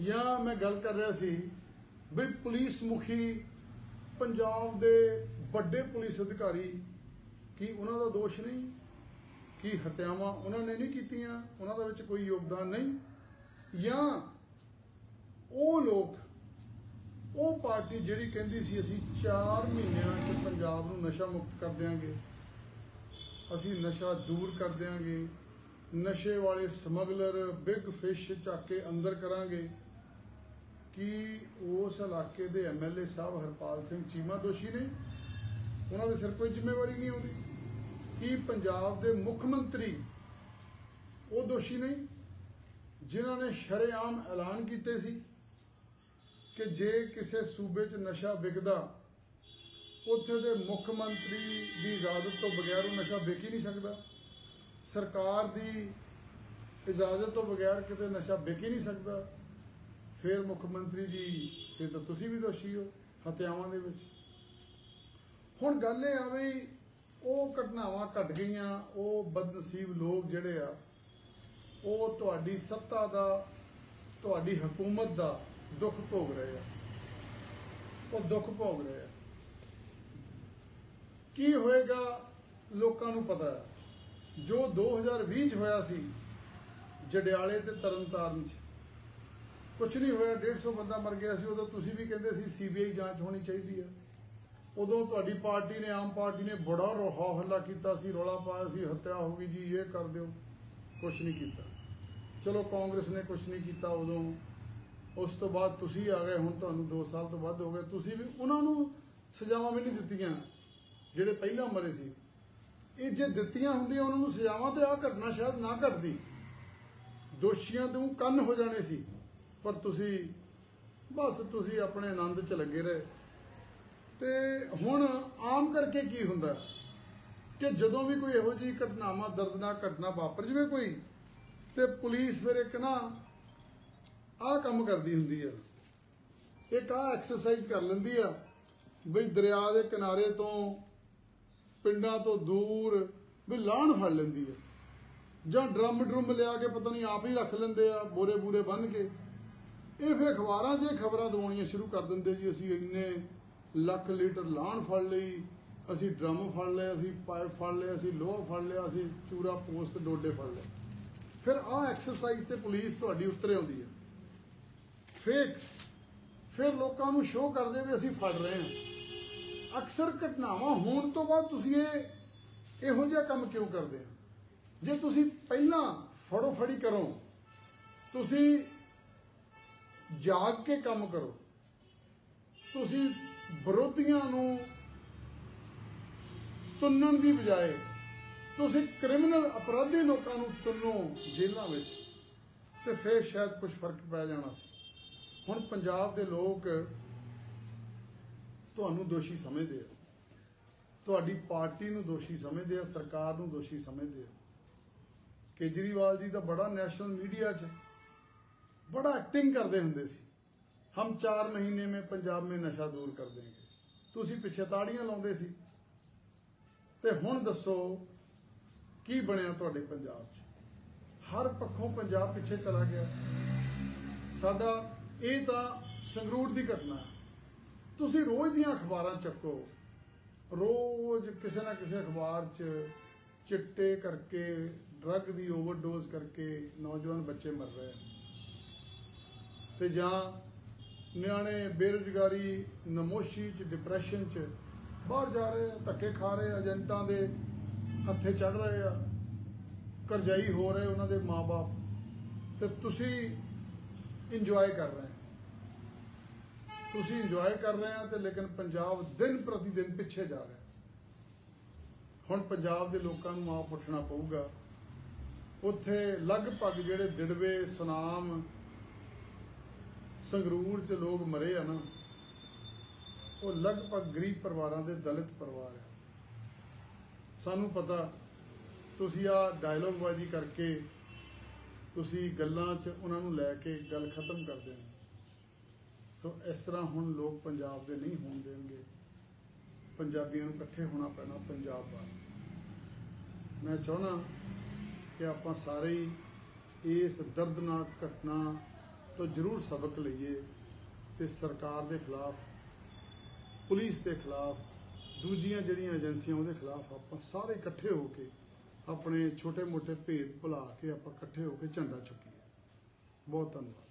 ਜਾਂ ਮੈਂ ਗੱਲ ਕਰ ਰਿਹਾ ਸੀ ਵੀ ਪੁਲਿਸ ਮੁਖੀ ਪੰਜਾਬ ਦੇ ਵੱਡੇ ਪੁਲਿਸ ਅਧਿਕਾਰੀ ਕੀ ਉਹਨਾਂ ਦਾ ਦੋਸ਼ ਨਹੀਂ? ਕਿ ਹਤਿਆਵਾਂ ਉਹਨਾਂ ਨੇ ਨਹੀਂ ਕੀਤੀਆਂ? ਉਹਨਾਂ ਦਾ ਵਿੱਚ ਕੋਈ ਯੋਗਦਾਨ ਨਹੀਂ? ਜਾਂ ਉਹ ਲੋਕ, ਉਹ ਪਾਰਟੀ ਜਿਹੜੀ ਕਹਿੰਦੀ ਸੀ ਅਸੀਂ 4 ਮਹੀਨਿਆਂ 'ਚ ਪੰਜਾਬ ਨੂੰ ਨਸ਼ਾ ਮੁਕਤ ਕਰ ਦਿਆਂਗੇ, ਅਸੀਂ ਨਸ਼ਾ ਦੂਰ ਕਰ ਦਿਆਂਗੇ, ਨਸ਼ੇ ਵਾਲੇ ਸਮਗਲਰ ਬਿਗ ਫਿਸ਼ ਚੱਕ ਕੇ ਅੰਦਰ ਕਰਾਂਗੇ ਕਿ ਉਸ ਇਲਾਕੇ ਦੇ ਐਮਐਲਏ ਸਾਹਿਬ ਹਰਪਾਲ ਸਿੰਘ ਚੀਮਾ ਦੋਸ਼ੀ ਨੇ, ਉਹਨਾਂ ਦੇ ਸਿਰ ਕੋਈ ਜ਼ਿੰਮੇਵਾਰੀ ਨਹੀਂ ਆਉਂਦੀ। ਕੀ ਪੰਜਾਬ ਦੇ ਮੁੱਖ ਮੰਤਰੀ ਉਹ ਦੋਸ਼ੀ ਨਹੀਂ ਜਿਨ੍ਹਾਂ ਨੇ ਸ਼ਰੇਆਮ ਐਲਾਨ ਕੀਤੇ ਸੀ ਕਿ ਜੇ ਕਿਸੇ ਸੂਬੇ 'ਚ ਨਸ਼ਾ ਵਿਕਦਾ, ਉੱਥੇ ਦੇ ਮੁੱਖ ਮੰਤਰੀ ਦੀ ਇਜਾਜ਼ਤ ਤੋਂ ਬਗੈਰ ਉਹ ਨਸ਼ਾ ਵਿਕ ਹੀ ਨਹੀਂ ਸਕਦਾ। ਸਰਕਾਰ ਦੀ ਇਜਾਜ਼ਤ ਤੋਂ ਬਗੈਰ ਕਿਤੇ ਨਸ਼ਾ ਵਿਕ ਹੀ ਨਹੀਂ ਸਕਦਾ। ਫਿਰ ਮੁੱਖ ਮੰਤਰੀ ਜੀ, ਫਿਰ ਤਾਂ ਤੁਸੀਂ ਵੀ ਦੋਸ਼ੀ ਹੋ, ਹਤਿਆਵਾਂ ਦੇ ਵਿੱਚ। ਹੁਣ ਗੱਲ ਇਹ ਆ ਵੀ ਉਹ ਘਟਨਾਵਾਂ ਘਟ ਗਈਆਂ, ਉਹ ਬਦਨਸੀਬ ਲੋਕ ਜਿਹੜੇ ਆ, ਉਹ ਤੁਹਾਡੀ ਸੱਤਾ ਦਾ, ਤੁਹਾਡੀ ਹਕੂਮਤ ਦਾ ਦੁੱਖ ਭੋਗ ਰਹੇ ਆ। ਉਹ ਦੁੱਖ ਭੋਗ ਰਹੇ ਆ। ਕੀ ਹੋਏਗਾ ਲੋਕਾਂ ਨੂੰ ਪਤਾ ਹੈ? ਜੋ 2020 ਚ ਹੋਇਆ ਸੀ, ਜਡਿਆਲੇ ਤੇ ਤਰਨਤਾਰਨ ਚ ਕੁਝ ਨਹੀਂ ਹੋਇਆ 150 ਬੰਦਾ ਮਰ ਗਿਆ ਸੀ, ਉਦੋਂ ਤੁਸੀਂ ਵੀ ਕਹਿੰਦੇ ਸੀ ਸੀਬੀਆਈ ਜਾਂਚ ਹੋਣੀ ਚਾਹੀਦੀ ਹੈ ਉਦੋਂ ਤੁਹਾਡੀ ਪਾਰਟੀ ਨੇ, ਆਮ ਪਾਰਟੀ ਨੇ ਬੜਾ ਰੋਹਾ ਹੱਲਾ ਕੀਤਾ ਸੀ, ਰੌਲਾ ਪਾਇਆ ਸੀ, ਹੱਤਿਆ ਹੋ ਗਈ ਜੀ, ਇਹ ਕਰ ਦਿਓ। ਕੁਝ ਨਹੀਂ ਕੀਤਾ। ਚਲੋ, ਕਾਂਗਰਸ ਨੇ ਕੁਝ ਨਹੀਂ ਕੀਤਾ ਉਦੋਂ। ਉਸ ਤੋਂ ਬਾਅਦ ਤੁਸੀਂ ਆ ਗਏ, ਹੁਣ ਤੁਹਾਨੂੰ 2 ਸਾਲ ਤੋਂ ਵੱਧ ਹੋ ਗਏ। ਤੁਸੀਂ ਵੀ, ਉਹਨਾਂ ਨੂੰ ਸਜ਼ਾਵਾਂ ਵੀ ਨਹੀਂ ਦਿੱਤੀਆਂ, ਜਿਹੜੇ ਪਹਿਲਾਂ ਮਰੇ ਸੀ। ਇਹ ਜੇ ਦਿੱਤੀਆਂ ਹੁੰਦੀਆਂ, ਉਹਨਾਂ ਨੂੰ ਸਜ਼ਾਵਾਂ ਤੇ ਆ ਘਟਨਾ ਸ਼ਾਇਦ ਨਾ ਘਟਦੀ। ਦੋਸ਼ੀਆਂ ਤੋਂ ਕੰਨ ਹੋ ਜਾਣੇ ਸੀ। ਪਰ ਤੁਸੀਂ ਬਸ ਤੁਸੀਂ ਆਪਣੇ ਆਨੰਦ 'ਚ ਲੱਗੇ ਰਹੇ। ਤੇ ਹੁਣ ਆਮ ਕਰਕੇ ਕੀ ਹੁੰਦਾ? ਕਿ ਜਦੋਂ ਵੀ ਕੋਈ ਇਹੋ ਜਿਹੀ ਘਟਨਾਵਾਂ, ਦਰਦਨਾਕ ਘਟਨਾ ਵਾਪਰ ਜਵੇ ਕੋਈ, ਤੇ ਪੁਲਿਸ ਫਿਰ ਇੱਕ ਨਾ ਆਹ ਕੰਮ ਕਰਦੀ ਹੁੰਦੀ ਆ। ਇੱਕ ਆਹ ਐਕਸਰਸਾਈਜ਼ ਕਰ ਲੈਂਦੀ ਆ, ਬਈ ਦਰਿਆ ਦੇ ਕਿਨਾਰੇ ਤੋਂ, ਪਿੰਡਾਂ ਤੋਂ ਦੂਰ ਵੀ ਲਾਣ ਫੜ ਲੈਂਦੀ ਆ। ਜਾਂ ਡਰਮ ਡਰਮ ਲਿਆ ਕੇ ਪਤਾ ਨਹੀਂ ਆਪ ਹੀ ਰੱਖ ਲੈਂਦੇ ਆ ਬੋਰੇ ਬੂਰੇ ਬੰਨ ਕੇ। ਇਹ ਫਿਰ ਅਖਬਾਰਾਂ 'ਚ ਖਬਰਾਂ ਦਵਾਉਣੀਆਂ ਸ਼ੁਰੂ ਕਰ ਦਿੰਦੇ ਜੀ, ਅਸੀਂ ਇੰਨੇ ਲੱਖ ਲੀਟਰ ਲਾਣ ਫੜ ਲਈ, ਅਸੀਂ ਡਰਮ ਫੜ ਲਏ, ਅਸੀਂ ਪਾਈਪ ਫੜ ਲਏ, ਅਸੀਂ ਲੋਹਾ ਫੜ ਲਿਆ, ਅਸੀਂ ਚੂਰਾ ਪੋਸਟ ਡੋਡੇ ਫੜ ਲਏ। ਫਿਰ ਆਹ ਐਕਸਰਸਾਈਜ਼ ਤੇ ਪੁਲਿਸ ਤੁਹਾਡੀ ਉੱਤਰ ਆਉਂਦੀ ਹੈ। ਫੇਕ। ਫਿਰ ਲੋਕਾਂ ਨੂੰ ਸ਼ੋਅ ਕਰਦੇ ਵੀ ਅਸੀਂ ਫੜ ਰਹੇ ਹਾਂ। ਅਕਸਰ ਘਟਨਾਵਾਂ ਹੋਣ ਤੋਂ ਬਾਅਦ ਤੁਸੀਂ ਇਹ, ਇਹੋ ਜਿਹਾ ਕੰਮ ਕਿਉਂ ਕਰਦੇ ਆ ਜੇ ਤੁਸੀਂ ਪਹਿਲਾਂ ਫੜੋ ਫੜੀ ਕਰੋ, ਤੁਸੀਂ ਜਾਗ ਕੇ ਕੰਮ ਕਰੋ। ਤੁਸੀਂ ਵਿਰੋਧੀਆਂ ਨੂੰ ਤੁੰਨਣ ਦੀ ਬਜਾਏ ਤੁਸੀਂ ਕ੍ਰਿਮੀਨਲ ਅਪਰਾਧੀ ਲੋਕਾਂ ਨੂੰ ਤੁੰਨੋ ਜੇਲ੍ਹਾਂ ਵਿੱਚ ਤੇ ਫਿਰ ਸ਼ਾਇਦ ਕੁਝ ਫ਼ਰਕ ਪੈ ਜਾਣਾ ਸੀ। ਹੁਣ ਪੰਜਾਬ ਦੇ ਲੋਕ ਤੁਹਾਨੂੰ ਦੋਸ਼ੀ ਸਮਝਦੇ ਆ। ਤੁਹਾਡੀ ਪਾਰਟੀ ਨੂੰ ਦੋਸ਼ੀ ਸਮਝਦੇ ਆ, ਸਰਕਾਰ ਨੂੰ ਦੋਸ਼ੀ ਸਮਝਦੇ ਆ। ਕੇਜਰੀਵਾਲ ਜੀ ਦਾ ਬੜਾ ਨੈਸ਼ਨਲ ਮੀਡੀਆ 'ਚ ਬੜਾ ਐਕਟਿੰਗ ਕਰਦੇ ਹੁੰਦੇ ਸੀ। ਹਮ चार ਮਹੀਨੇ में ਪੰਜਾਬ ਮੇ ਨਸ਼ਾ ਦੂਰ ਕਰ देंगे ਤੁਸੀਂ ਪਿੱਛੇ ਤਾੜੀਆਂ ਲਾਉਂਦੇ ਸੀ। ਤੇ ਹੁਣ ਦੱਸੋ, ਕੀ ਬਣਿਆ ਤੁਹਾਡੇ ਪੰਜਾਬ 'ਚ? ਹਰ ਪੱਖੋਂ ਪੰਜਾਬ ਪਿੱਛੇ ਚਲਾ ਗਿਆ। ਸਾਡਾ, ਇਹ ਤਾਂ ਸੰਗਰੂਰ ਦੀ ਘਟਨਾ ਤੁਸੀਂ ਰੋਜ਼ ਦੀਆਂ ਅਖਬਾਰਾਂ ਚੱਕੋ। ਰੋਜ਼ ਕਿਸੇ ਨਾ ਕਿਸੇ ਅਖਬਾਰ 'ਚ ਚਿੱਟੇ ਕਰਕੇ ਡਰੱਗ ਦੀ ਓਵਰਡੋਜ਼ ਕਰਕੇ ਨੌਜਵਾਨ ਬੱਚੇ ਮਰ ਰਹੇ ਹਨ। ਤੇ ਜਾਂ ਨਿਆਣੇ ਬੇਰੁਜ਼ਗਾਰੀ, ਨਮੋਸ਼ੀ ਚ ਡਿਪਰੈਸ਼ਨ ਚ ਬਾਹਰ ਜਾ ਰਹੇ ਆ, ਧੱਕੇ ਖਾ ਰਹੇ ਏਜੰਟਾਂ ਦੇ ਹੱਥੇ ਚੜ ਰਹੇ ਆ, ਕਰਜ਼ਾਈ ਹੋ ਰਹੇ ਉਹਨਾਂ ਦੇ ਮਾਪੇ ਤੇ ਤੁਸੀਂ ਇੰਜੋਏ ਕਰ ਰਹੇ ਤੁਸੀਂ ਇੰਜੋਏ ਕਰ ਰਹੇ ਆ ਤੇ ਲੇਕਿਨ ਪੰਜਾਬ ਦਿਨ ਪ੍ਰਤੀ ਦਿਨ ਪਿੱਛੇ ਜਾ ਰਿਹਾ। ਹੁਣ ਪੰਜਾਬ ਦੇ ਲੋਕਾਂ ਨੂੰ ਆਪ ਉੱਠਣਾ ਪਊਗਾ। ਉੱਥੇ ਲਗਭਗ ਜਿਹੜੇ ਦਿੜਵੇ, ਸੁਨਾਮ ਸੰਗਰੂਰ ਚ ਲੋਕ ਮਰੇ ਆ ਨਾ, ਉਹ ਲਗਭਗ ਗਰੀਬ ਪਰਿਵਾਰਾਂ ਦੇ ਦਲਿਤ ਪਰਿਵਾਰ ਆ। ਸਾਨੂੰ ਪਤਾ, ਤੁਸੀਂ ਆ ਡਾਇਲੋਗਬਾਜ਼ੀ ਕਰਕੇ ਤੁਸੀਂ ਗੱਲਾਂ 'ਚ ਉਹਨਾਂ ਨੂੰ ਲੈ ਕੇ ਗੱਲ ਖਤਮ ਕਰ ਦੇਣੀ। ਸੋ ਇਸ ਤਰ੍ਹਾਂ ਹੁਣ ਲੋਕ ਪੰਜਾਬ ਦੇ ਨਹੀਂ ਹੋਣ ਦੇਣਗੇ। ਪੰਜਾਬੀਆਂ ਨੂੰ ਇਕੱਠੇ ਹੋਣਾ ਪੈਣਾ ਪੰਜਾਬ ਵਾਸਤੇ। ਮੈਂ ਚਾਹੁੰਦਾ ਕਿ ਆਪਾਂ ਸਾਰੇ ਹੀ ਇਸ ਦਰਦਨਾਕ ਘਟਨਾ ਤੋਂ ਜ਼ਰੂਰ ਸਬਕ ਲਈਏ ਤੇ ਸਰਕਾਰ ਦੇ ਖਿਲਾਫ, ਪੁਲਿਸ ਦੇ ਖਿਲਾਫ, ਦੂਜੀਆਂ ਜਿਹੜੀਆਂ ਏਜੰਸੀਆਂ ਉਹਦੇ ਖਿਲਾਫ ਆਪਾਂ ਸਾਰੇ ਇਕੱਠੇ ਹੋ ਕੇ ਆਪਣੇ ਛੋਟੇ-ਮੋਟੇ ਭੇਦ ਭੁਲਾ ਕੇ ਆਪਾਂ ਇਕੱਠੇ ਹੋ ਕੇ ਝੰਡਾ ਚੁੱਕੀਏ। ਬਹੁਤ ਧੰਨਵਾਦ।